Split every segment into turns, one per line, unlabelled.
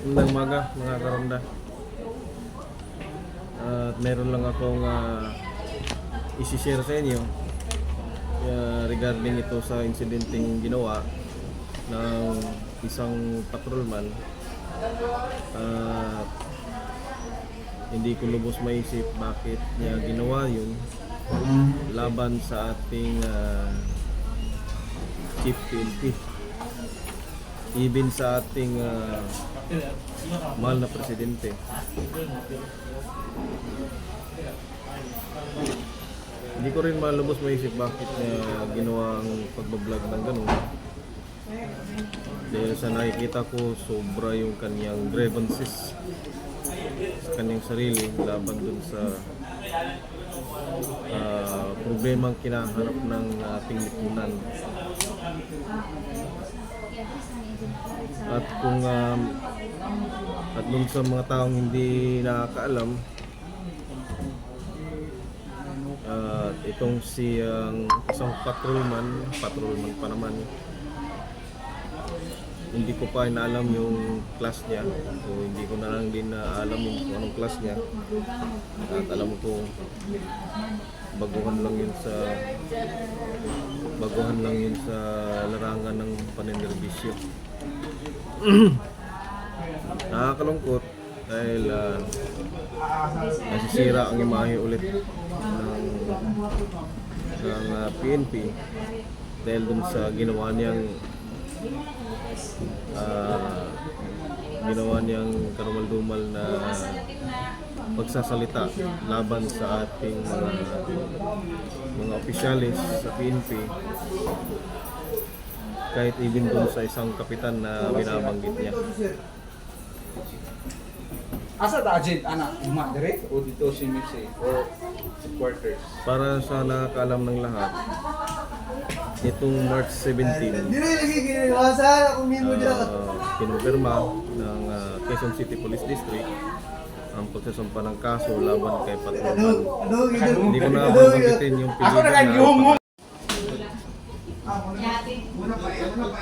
Magandang umaga mga karonda. At meron lang akong uh, isi-share sa inyo uh, regarding ito sa insidenteng ginawa ng isang patrolman. At hindi ko lubos maisip bakit niya ginawa yun laban sa ating uh, chief PNP even sa ating uh, mahal na presidente. Hindi ko rin malubos maisip bakit niya ginawa ang pagbablog ng ganun. Dahil sa nakikita ko, sobra yung kanyang grievances sa kanyang sarili laban dun sa ah, problemang kinaharap ng ating lipunan. At kung um, at dun sa mga taong hindi nakakaalam at itong si ang isang patrolman, patrolman pa naman hindi ko pa inaalam yung class niya. So hindi ko na lang din na alam yung kung anong class niya. At alam ko baguhan lang yun sa baguhan lang yun sa larangan ng paninirvisyo nakakalungkot dahil ah, nasisira ang imahe ulit ng, ng ah, PNP dahil dun sa ginawa niyang ah, ginawa niyang karumal-dumal na pagsasalita laban sa ating mga mga opisyalis sa PNP kahit even dun sa isang kapitan na binabanggit niya.
Asa ta agent anak uma dire o dito si Missy or supporters.
Para sa nakakaalam ng lahat, itong March 17,
Dili lagi kiniwasan ako mimo dira.
uh, kinumpirma ng uh, Quezon City Police District ang pagsasampa ng kaso laban kay Patrolman.
Ano gid?
Hindi ko na mabanggitin yung
Ako na
pilihan na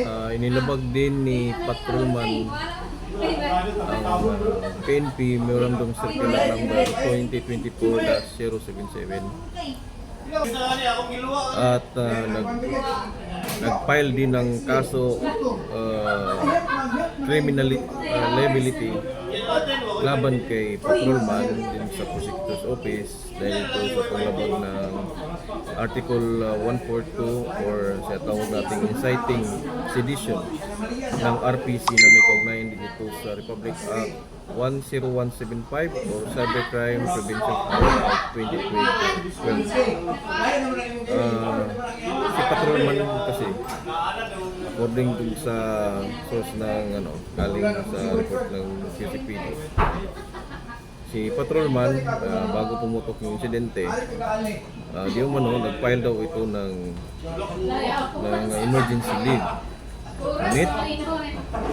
uh, inilabag din ni Patrolman ang uh, PNP Memorandum Circular number 2024-077 at uh, nag nag-file din ng kaso uh, criminal uh, liability laban kay patrolman din sa prosecutor's office dahil ito sa paglabag ng Article uh, 142 or sa tawag nating inciting sedition ng RPC na may kaugnayan din ito sa Republic Act 10175 or Cybercrime Prevention Act 2012. Ah, si patrolman kasi according dun sa source ng ano galing sa report ng CCPD si patrolman ah, bago pumutok yung insidente uh, di umano nag-file daw ito ng ng emergency leave. Ngunit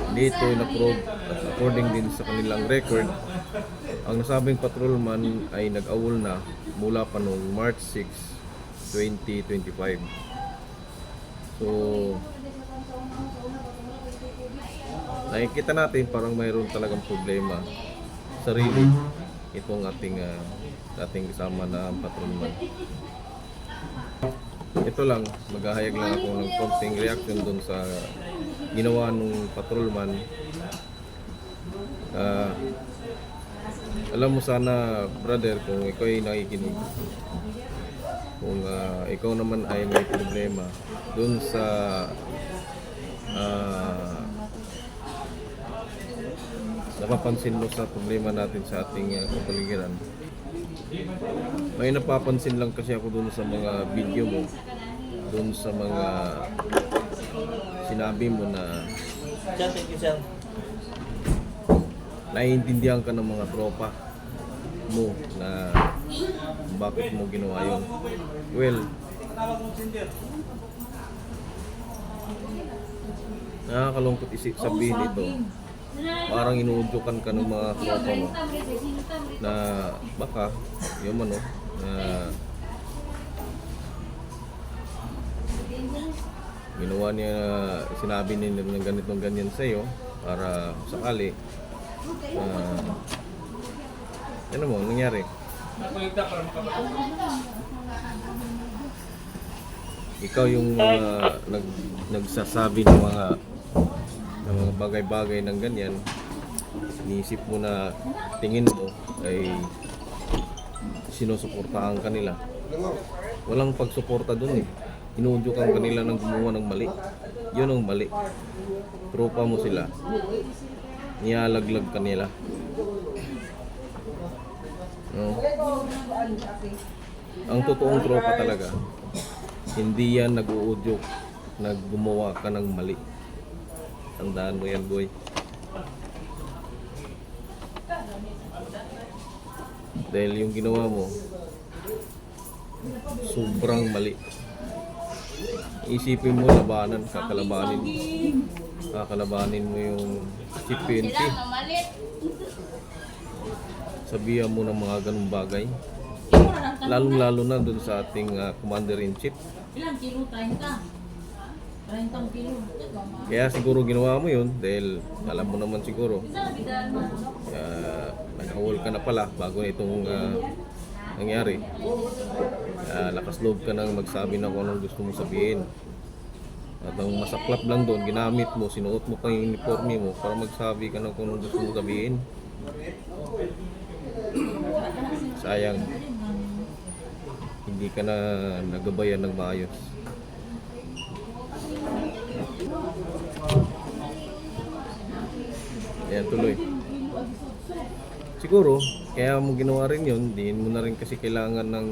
hindi ito in-approve at according din sa kanilang record ang nasabing patrolman ay nag-awol na mula pa noong March 6 2025 so nakikita natin parang mayroon talagang problema sarili itong ating ah, ating kasama na patrolman ito lang, maghahayag lang ako ng konting reaction dun sa ginawa nung patrolman. Ah, alam mo sana, brother, kung ikaw ay nakikinig, kung ah, ikaw naman ay may problema dun sa ah, napapansin mo sa problema natin sa ating uh, kapaligiran. May napapansin lang kasi ako dun sa mga video mo, dun sa mga sinabi mo na naiintindihan ka ng mga tropa mo na bakit mo ginawa yun. Well, nakakalungkot isip sabihin ito. Parang inuudyokan ka ng mga tropa mo na baka yung ano na ginawa niya sinabi niya ng ganitong ganyan sa iyo para sakali Ah, ano mo, nangyari? Ikaw yung mga nag, nagsasabi ng mga ng mga bagay-bagay ng ganyan. Iniisip mo na tingin mo ay sinusuportahan kanila. Walang pagsuporta dun eh. Inuudyo kang kanila ng gumawa ng mali. Yun ang mali. Tropa mo sila. Nialaglag kanila. No? Ang totoong tropa talaga, hindi yan nag-uudyok na gumawa ka ng mali. Tandaan mo yan, boy. Dahil yung ginawa mo, sobrang mali. Isipin mo, labanan, kakalabanin mo. Kakalabanin mo yung si PNP. Sabihan mo ng mga ganung bagay. Lalong-lalo na dun sa ating ah, Commander-in-Chief.
Ilang kilo? 30? 30 kilo.
Kaya siguro ginawa mo yun dahil alam mo naman siguro uh, nag-awol ka na pala bago itong ah, nangyari. Uh, lakas loob ka nang magsabi na kung anong gusto mo sabihin. At ang masaklap lang doon, ginamit mo, sinuot mo pa yung uniforme mo para magsabi ka ng kung anong gusto mo sabihin. Sayang. Hindi ka na nagabayan ng maayos. Ayan, tuloy. Siguro, kaya mo ginawa rin yun, di mo na rin kasi kailangan ng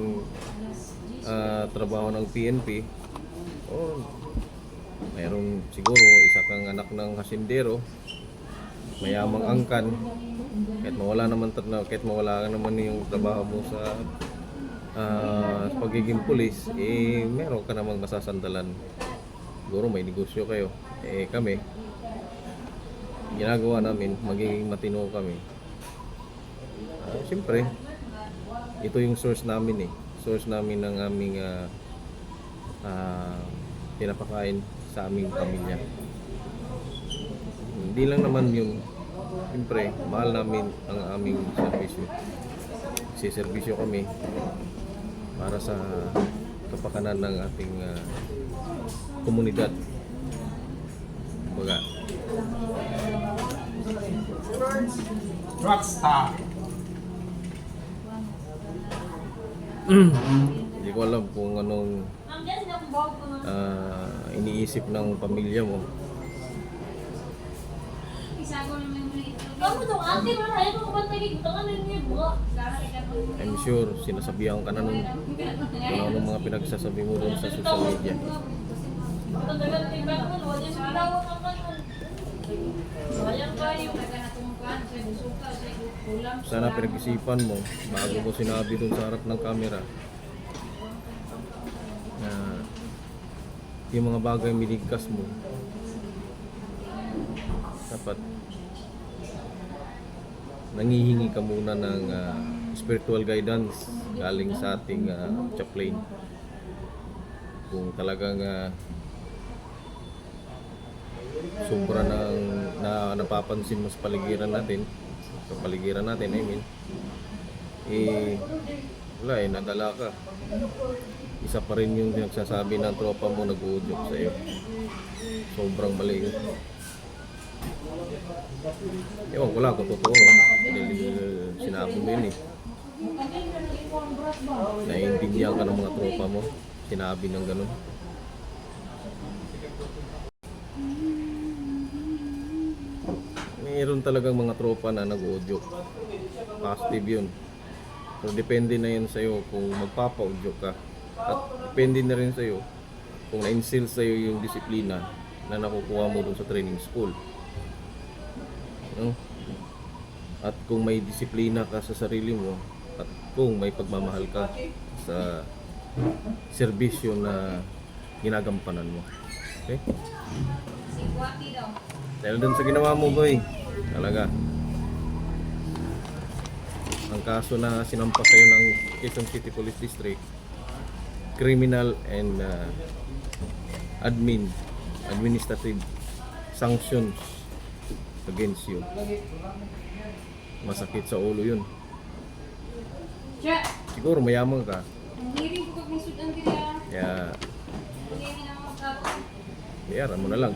ah, trabaho ng PNP. O, mayroong siguro isa kang anak ng hasindero, mayamang angkan, kahit mawala naman kahit mawala ka naman yung trabaho mo sa sa pagiging pulis, eh meron ka namang masasandalan. Siguro may negosyo kayo. Eh kami, ginagawa namin, magiging matino kami. Ah, Siyempre, ito yung source namin eh. Source namin ng aming ah, ah, pinapakain sa aming pamilya. Hindi lang naman yun. Siyempre, mahal namin ang aming servisyo. Siservisyo kami para sa kapakanan ng ating ah, komunidad. Baga,
Rockstar.
hindi ko alam kung anong ah, iniisip ng pamilya mo. I'm sure sinasabihan ka na nun kung ano mga pinagsasabi mo doon sa social media.
Batman, wala yung
Sana pinag-isipan mo bago mo sinabi doon sa harap ng camera na yung mga bagay minigkas mo dapat nangihingi ka muna ng ah, spiritual guidance galing sa ating uh, chaplain. Kung talagang ah, sobra ng na napapansin mo sa paligiran natin. Sa paligiran natin I mean. Eh wala eh nadala ka. Isa pa rin yung nagsasabi ng tropa mo nag-uudyok sa iyo sobrang mali yun ewan ko lang kung totoo eh, sinabi mo yun eh. Naiintindihan ka ng mga tropa mo. Sinabi ng ganun mayroon talagang mga tropa na nag-audio. Positive yun. So, depende na yun sa'yo kung magpapa-audio ka. At depende na rin sa'yo kung na-instill sa'yo yung disiplina na nakukuha mo dun sa training school. No? At kung may disiplina ka sa sarili mo at kung may pagmamahal ka sa serbisyo na ginagampanan mo. Okay? Dahil dun sa ginawa mo, boy, talaga. Ang kaso na sinampa kayo ng Quezon City Police District criminal and uh, admin administrative sanctions against you. Masakit sa ulo yun. Siguro mayaman ka.
Hindi rin ko kagmasudan nila
kaya kaya mo na lang.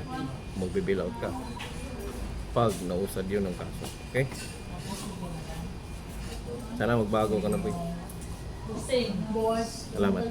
Magbibilaw ka pag nausad yun ng kaso. Okay? Sana magbago ka na
po.
Salamat.